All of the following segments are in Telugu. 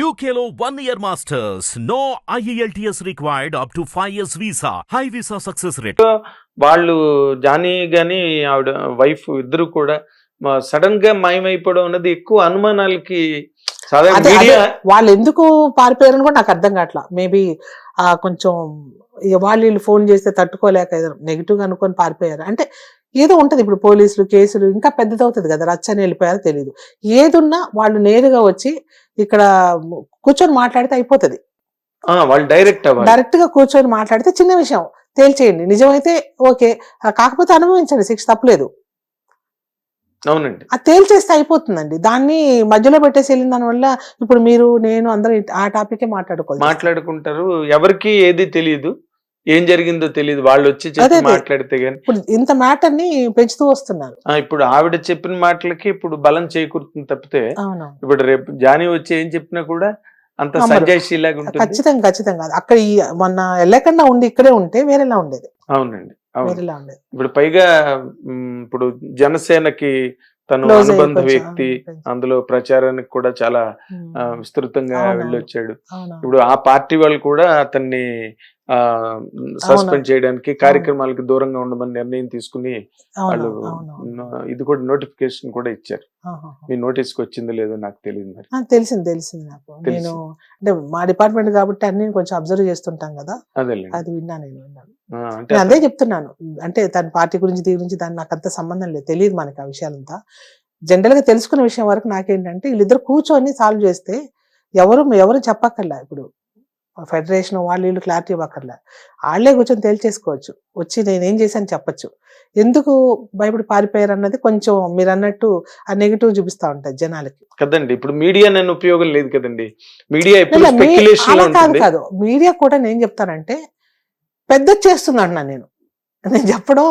One year masters. No E IELTS required up to 5 years visa. High visa success rate. వాళ్ళు జానీ గాని ఆవిడ వైఫ్ ఇద్దరు కూడా సడన్గా మాయమైపోవడం అనేది ఎక్కువ అనుమానాలకి వాళ్ళు ఎందుకు పారిపోయారని కూడా నాకు అర్థం కావట్లా మేబీ కొంచెం వాళ్ళు వీళ్ళు ఫోన్ చేస్తే తట్టుకోలేక నెగిటివ్గా అనుకొని పారిపోయారు అంటే ఏదో ఉంటది ఇప్పుడు పోలీసులు కేసులు ఇంకా పెద్దదవుతుంది కదా రచ్చని వెళ్ళిపోయారో తెలియదు ఏదున్నా వాళ్ళు నేరుగా వచ్చి ఇక్కడ కూర్చొని మాట్లాడితే అయిపోతది. ఆ, వాళ్ళు డైరెక్ట్ డైరెక్ట్గా కూర్చొని మాట్లాడితే చిన్న విషయం తేల్చేయండి. నిజమైతే ఓకే. కాకపోతే అనుభవించండి శిక్ష తప్పలేదు. అవునండి. అది తేల్చేస్తే అయిపోతుందండి. దాన్ని మధ్యలో పెట్టేసి వెళ్ళిన దాని వల్ల ఇప్పుడు మీరు నేను అందరూ ఆ టాపికే మాట్లాడుకోవాలి. మాట్లాడుకుంటారు. ఎవరికి ఏది తెలియదు ఏం జరిగిందో తెలియదు వాళ్ళు వచ్చి చెప్పి. మాట్లాడితే గాని ఇప్పుడు ఇంత మ్యాటర్ని పెంచుతూ వస్తున్నారు ఇప్పుడు ఆవిడ చెప్పిన మాటలకి ఇప్పుడు బలం చేకూరుతుంది తప్పితే ఇప్పుడు రేపు జానీ వచ్చి ఏం చెప్పినా కూడా అంత. సంజాయిషీలాగా ఉంటుంది ఖచ్చితంగా ఖచ్చితంగా అక్కడ ఈ మొన్న వెళ్ళకుండా ఉండి ఇక్కడే ఉంటే వేరేలా ఉండేది అవునండి అవును వేరేలా ఉండేది ఇప్పుడు పైగా ఇప్పుడు జనసేనకి తను అనుబంధ వ్యక్తి. అందులో ప్రచారానికి కూడా చాలా విస్తృతంగా. వెళ్ళొచ్చాడు. ఇప్పుడు ఆ పార్టీ వాళ్ళు కూడా అతన్ని సస్పెండ్. చేయడానికి కార్యక్రమాలకు దూరంగా ఉండమని నిర్ణయం తీసుకుని వాళ్ళు ఇది కూడా నోటిఫికేషన్ కూడా ఇచ్చారు. మీ నోటీస్కి వచ్చిందో లేదో నాకు తెలియదు మరి. తెలిసింది తెలిసింది నాకు. నేను అంటే మా డిపార్ట్మెంట్ కాబట్టి అన్ని కొంచెం అబ్జర్వ్ చేస్తుంటాం కదా. అది విన్నా నేను విన్నాను నేను అదే చెప్తున్నాను. అంటే తన పార్టీ గురించి దీని గురించి దాని నాకు అంత సంబంధం లేదు. తెలియదు మనకి ఆ విషయాలంతా. జనరల్గా తెలుసుకున్న విషయం వరకు నాకేంటంటే వీళ్ళిద్దరు కూర్చొని సాల్వ్ చేస్తే ఎవరు ఎవరు చెప్పక్కర్లా ఇప్పుడు. ఫెడరేషన్ వాళ్ళు వీళ్ళు క్లారిటీ ఇవ్వక్కర్లా. వాళ్ళే కూర్చొని తేల్చేసుకోవచ్చు. వచ్చి నేనేం చేశాను చెప్పొచ్చు. ఎందుకు భయపడి పారిపోయారు అన్నది కొంచెం మీరు అన్నట్టు ఆ నెగిటివ్ చూపిస్తా ఉంటాయి జనాలకి. కదండి ఇప్పుడు మీడియా నన్ను ఉపయోగం లేదు కదండి. మీడియా కాదు ఉంటుంది. కాదు. మీడియా కూడా నేను చెప్తానంటే పెద్ద చేస్తుంది అంటున్నా నేను. నేను చెప్పడం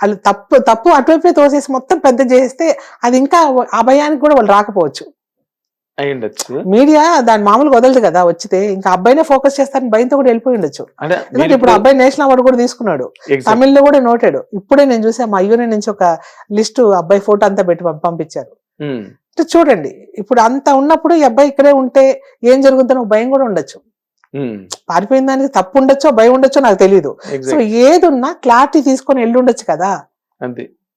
వాళ్ళు తప్పు తప్పు అటువైపే తోసేసి మొత్తం పెద్ద చేస్తే అది ఇంకా ఆ భయానికి కూడా వాళ్ళు రాకపోవచ్చు. అయ్యుండొచ్చు. మీడియా దాని మామూలుగా వదలదు కదా వచ్చితే ఇంకా అబ్బాయినే ఫోకస్ చేస్తారని భయంతో కూడా వెళ్ళిపోయి ఉండొచ్చు. అంటే ఎందుకంటే ఇప్పుడు అబ్బాయి నేషనల్ అవార్డు కూడా తీసుకున్నాడు. తమిళ్ళో కూడా నోటాడు ఇప్పుడే నేను చూసా మా అయ్యోనే నుంచి ఒక లిస్ట్ అబ్బాయి ఫోటో అంతా పెట్టి పంప- పంపించారు. అంటే చూడండి ఇప్పుడు అంత ఉన్నప్పుడు ఈ అబ్బాయి ఇక్కడే ఉంటే ఏం జరుగుతుందో భయం కూడా ఉండొచ్చు. ఉమ్, పారిపోయిన దానికి తప్పు ఉండొచ్చో భయం ఉండొచ్చో నాకు తెలియదు సో. ఏదున్నా క్లారిటీ తీసుకొని వెళ్ళి ఉండొచ్చు కదా.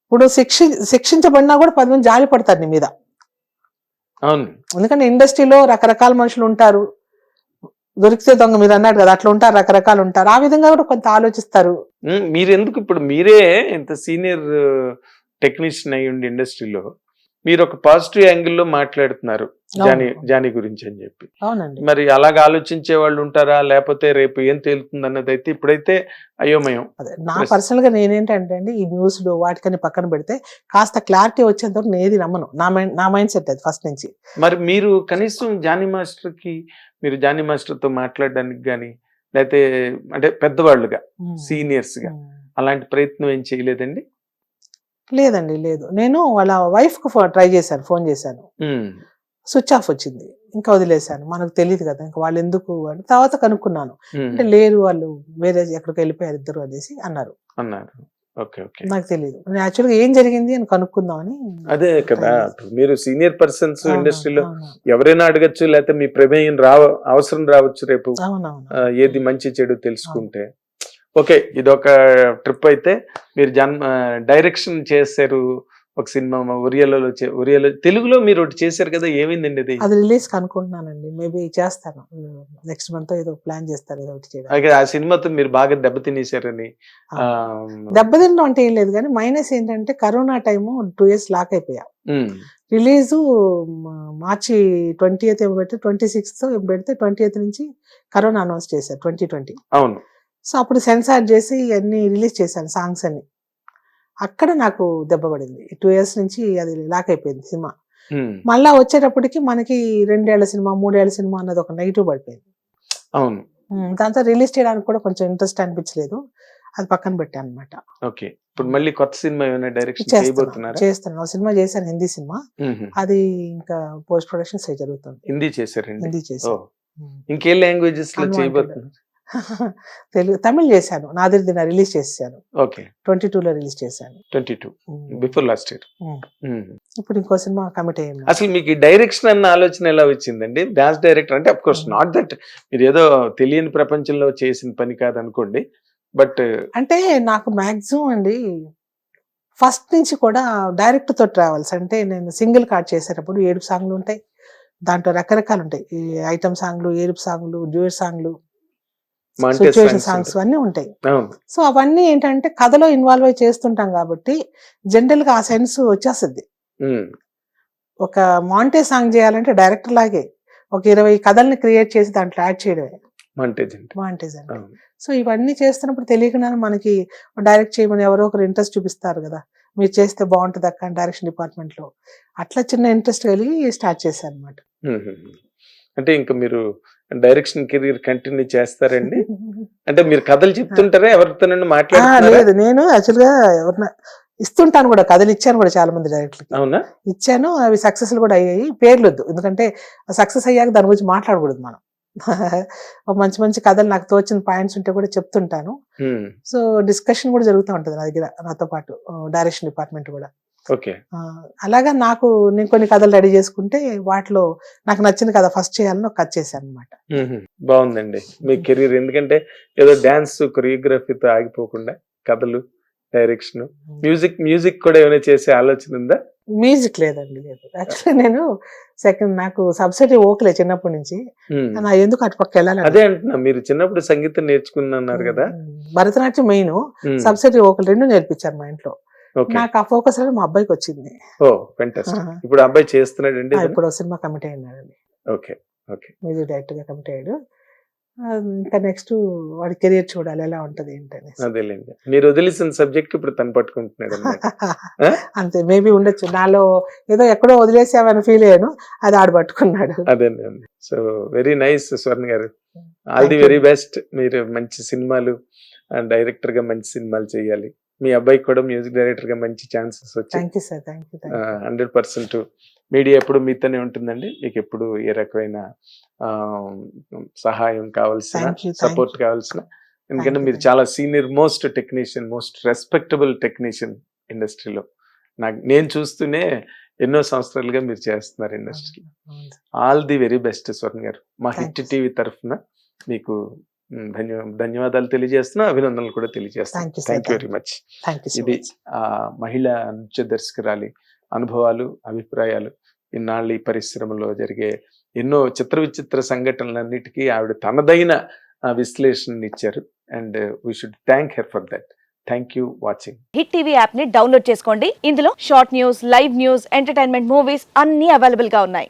ఇప్పుడు శిక్షి శిక్షించబడినా కూడా పది మంది జాలి పడతారు నీ మీద. అవును. ఎందుకంటే ఇండస్ట్రీలో రకరకాల మనుషులు ఉంటారు. దొరికితే దొంగ మీరు అన్నాడు కదా అట్లా ఉంటారు రకరకాలు ఉంటారు. ఆ విధంగా కూడా కొంత ఆలోచిస్తారు. ఉమ్, మీరెందుకు ఇప్పుడు మీరే ఇంత సీనియర్ టెక్నీషియన్ అయ్యి ఉండి ఇండస్ట్రీలో? మీరు ఒక పాజిటివ్ యాంగిల్లో మాట్లాడుతున్నారు జానీ. జానీ గురించి అని చెప్పి అవునండి మరి అలాగ ఆలోచించే వాళ్ళు ఉంటారా లేకపోతే రేపు ఏం తేలుతుంది అన్నది అయితే ఇప్పుడైతే అయోమయం అదే నా. పర్సనల్గా నేనేంటంటే అండి ఈ న్యూస్లో వాటికని పక్కన పెడితే కాస్త క్లారిటీ వచ్చేంత వరకు నేను ఏది నమ్మను నా మైండ్ నా మైండ్ సెట్ అది ఫస్ట్ నుంచి మరి మీరు కనీసం జానీ మాస్టర్కి మీరు జానీ మాస్టర్తో మాట్లాడడానికి కానీ లేకపోతే అంటే పెద్దవాళ్ళుగా. సీనియర్స్గా. అలాంటి ప్రయత్నం ఏం చేయలేదండి లేదండి లేదు. నేను వాళ్ళ వైఫ్కు ట్రై చేశాను ఫోన్ చేశాను. స్విచ్ ఆఫ్ వచ్చింది. ఇంకా వదిలేశాను. మనకు తెలియదు కదా ఇంకా వాళ్ళు ఎందుకు అని తర్వాత కనుక్కున్నాను. అంటే లేరు వాళ్ళు వేరే ఎక్కడికి వెళ్ళిపోయారు ఇద్దరు అనేసి అన్నారు. అన్నారు. Okay okay. నాకు తెలియదు యాక్చువల్గా ఏం జరిగింది అని కనుక్కుందామని అదే కదా మీరు సీనియర్ పర్సన్స్ ఇండస్ట్రీలో ఎవరైనా అడగచ్చు లేకపోతే మీ ప్రమేయం రావ అవసరం రావచ్చు రేపు. ఏది మంచి చెడు తెలుసుకుంటే. ఓకే ఇది ఒక ట్రిప్ అయితే మీరు జన్మ డైరెక్షన్ చేశారు ఒక సినిమా ఒరియాలో ఒరియాలో తెలుగులో మీరు ఒకటి చేశారు కదా ఏమైందండి అది? అది రిలీజ్ కనుక్కుంటున్నానండి. మేబీ చేస్తాను. నెక్స్ట్ మంత్ ఏదో ప్లాన్ చేస్తారు ఏదో ఒకటి అలాగే ఆ సినిమాతో మీరు బాగా దెబ్బతినేశారని ఆ, దెబ్బతిండం అంటే ఏం లేదు కానీ మైనస్ ఏంటంటే corona time two years lock అయిపోయా. రిలీజు మార్చి ట్వంటీ ఎయిత్ ఏమో పెడితే ట్వంటీ సిక్స్త్ పెడితే ట్వంటీ ఎయిత్ నుంచి కరోనా అనౌన్స్ చేశారు ట్వంటీ ట్వంటీ. అవును. సో అప్పుడు సెన్సార్ చేసి అన్ని రిలీజ్ చేశాను సాంగ్స్ అన్ని. అక్కడ నాకు దెబ్బ పడింది. టూ ఇయర్స్ నుంచి అది లాక్ అయిపోయింది సినిమా. మళ్ళా వచ్చేటప్పటికి మనకి రెండేళ్ళ సినిమా మూడేళ్ళ సినిమా అన్నది ఒక నెగిటివ్ పడిపోయింది. అవును. దాంతో రిలీజ్ చేయడానికి కూడా కొంచెం ఇంట్రెస్ట్ అనిపించలేదు. అది పక్కన పెట్టాను అనమాట ఓకే. ఇప్పుడు మళ్ళీ కొత్త సినిమా ఏమైనా డైరెక్షన్ చేయబోతున్నారా? చేస్తున్నాను సినిమా చేశాను హిందీ సినిమా. అది ఇంకా పోస్ట్ ప్రొడక్షన్ జరుగుతుంది. హిందీ చేశారండి? హిందీ ఓ. చేశాను ఇంకే లాంగ్వేజెస్లో. చేయబోతున్నారు? తెలుగు తమిళ్ చేశాను. నాదిర్ దిన రిలీజ్ చేశాను. ఓకే. ట్వంటీ లో రిలీజ్ చేశాను. Twenty two. Before last year. ఇప్పుడు ఇంకో సినిమా కమిట్ అయ్యింది. అసలు మీకు ఈ డైరెక్షన్ అన్న ఆలోచన ఎలా వచ్చిందండి? డాన్స్ డైరెక్టర్ అంటే of course Hmm. Not that మీరు ఏదో తెలియని ప్రపంచంలో చేసిన పని కాదు అనుకోండి బట్ అంటే నాకు మాక్సిమం అండి ఫస్ట్ నుంచి కూడా డైరెక్ట్తో ట్రావెల్స్ అంటే నేను సింగిల్ కార్డ్ చేసేటప్పుడు ఏడుపు సాంగ్లు ఉంటాయి. దాంట్లో రకరకాలు ఉంటాయి. ఈ ఐటమ్ సాంగ్లు ఏడుపు సాంగ్లు డ్యూయట్ సాంగ్లు సిచ్యువేషన్ సాంగ్స్ అన్నీ ఉంటాయి. సో అవన్నీ ఏంటంటే కథలో ఇన్వాల్వ్ అయి చేస్తుంటాం కాబట్టి జనరల్గా ఆ సెన్స్ వచ్చేస్తుంది. ఒక మాంటే సాంగ్ చేయాలంటే డైరెక్టర్ లాగే ఒక ఇరవై కథల్ని క్రియేట్ చేసి దాంట్లో యాడ్ చేయడమే. మంటేజ్ అంటే. సో ఇవన్నీ చేస్తున్నప్పుడు తెలియకుండానే మనకి డైరెక్ట్ చేయమని ఎవరో ఒకరు ఇంట్రెస్ట్ చూపిస్తారు కదా. మీరు చేస్తే బాగుంటుంది అక్క డైరెక్షన్ డిపార్ట్మెంట్లో. అట్లా చిన్న ఇంట్రెస్ట్ కలిగి స్టార్ట్ చేశాను అనమాట. అంటే ఇంకా మీరు డైరెక్షన్ కెరీర్ కంటిన్యూ చేస్తారండి. అంటే మీరు కథలు చెప్తుంటారా? ఎవరితో మాట్లాడుతున్నారా? లేదు. నేను యాక్చువల్గా ఎవరన్నా ఇస్తుంటాను కూడా. కథలు ఇచ్చాను కూడా చాలా మంది డైరెక్టర్కి. అవునా? ఇచ్చాను. అవి సక్సెస్ కూడా అయ్యాయి. పేర్లు వద్దు. ఎందుకంటే సక్సెస్ అయ్యాక దాని గురించి మాట్లాడకూడదు మనం. మంచి మంచి కథలు నాకు తోచిన పాయింట్స్ ఉంటే కూడా చెప్తుంటాను. సో డిస్కషన్ కూడా జరుగుతూ ఉంటుంది నా దగ్గర నాతో పాటు. డైరెక్షన్ డిపార్ట్మెంట్ కూడా. అలాగా నాకు నేను కొన్ని కథలు రెడీ చేసుకుంటే వాటిలో నాకు నచ్చిన కథ ఫస్ట్ చేయాలని ఒక కథ చేశాను అనమాట బాగుందండి. మీ కెరీర్ ఎందుకంటే ఏదో డాన్స్ కొరియోగ్రఫీతో ఆగిపోకుండా కథలు డైరెక్షన్ మ్యూజిక్ మ్యూజిక్ కూడా ఏమైనా చేసే ఆలోచన ఉందా? మ్యూజిక్ లేదండి లేదు. యాక్చువల్లీ నేను సెకండ్ నాకు సబ్సిడీ ఓకలే చిన్నప్పటి నుంచి. నా ఎందుకు అటు పక్క వెళ్ళాలి అదే అంటున్నా మీరు చిన్నప్పుడు సంగీతం నేర్చుకున్నారు కదా. భరతనాట్యం మెయిన్. సబ్సిడీ ఓకలు రెండు నేర్పించారు మా ఇంట్లో. నాకు ఆ ఫోకస్ అనేది మా అబ్బాయికి వచ్చింది. ఓ. ఇప్పుడు అబ్బాయి చేస్తున్నాడండి ఆ, ఇప్పుడు సినిమా కమిట్ అయినాడండి ఓకే ఓకే. మ్యూజిక్ డైరెక్టర్గా కమిట్ అయ్యాడు. ఇంకా నెక్స్ట్ వాడి కెరియర్ చూడాలి ఎలా ఉంటది ఏంటని అదేలేండి. మీరు వదిలేసిన సబ్జెక్ట్ ఇప్పుడు తను పట్టుకుంటున్నాడు? అంతే మేబీ ఉండొచ్చు. నాలో ఏదో ఎక్కడో వదిలేసామని ఫీల్ అయ్యాను అది ఆడు పట్టుకున్నాడు. అదేనండి. సో వెరీ నైస్ స్వర్ణ గారు. All the. వెరీ బెస్ట్ మీరు మంచి సినిమాలు డైరెక్టర్గా మంచి సినిమాలు చేయాలి. మీ అబ్బాయికి కూడా మ్యూజిక్ డైరెక్టర్గా మంచి ఛాన్సెస్ వచ్చాయి. హండ్రెడ్ పర్సెంట్ మీడియా ఎప్పుడు మీతోనే ఉంటుందండి. మీకు ఎప్పుడు ఏ రకమైన సహాయం కావాల్సిన సపోర్ట్. కావాల్సిన ఎందుకంటే మీరు చాలా senior most technician most respectable technician ఇండస్ట్రీలో నాకు నేను చూస్తూనే ఎన్నో సంవత్సరాలుగా మీరు చేస్తున్నారు ఇండస్ట్రీలో all the very best Swarna garu. మా హిట్. టీవీ తరఫున మీకు ధన్య ధన్యవాదాలు తెలియజేస్తున్నా అభినందనలు కూడా sir. Thank you very much ఇది మహిళా నృత్య దర్శకురాలి అనుభవాలు అభిప్రాయాలు. ఇన్నాళ్ళు ఈ పరిశ్రమలో జరిగే ఎన్నో చిత్ర విచిత్ర సంఘటనలన్నిటికీ ఆవిడ తనదైన విశ్లేషణ ఇచ్చారు. And we should thank her for that thank you watching hit TV యాప్ని డౌన్లోడ్ చేసుకోండి. ఇందులో short news live news entertainment movies అన్ని అవైలబుల్గా ఉన్నాయి.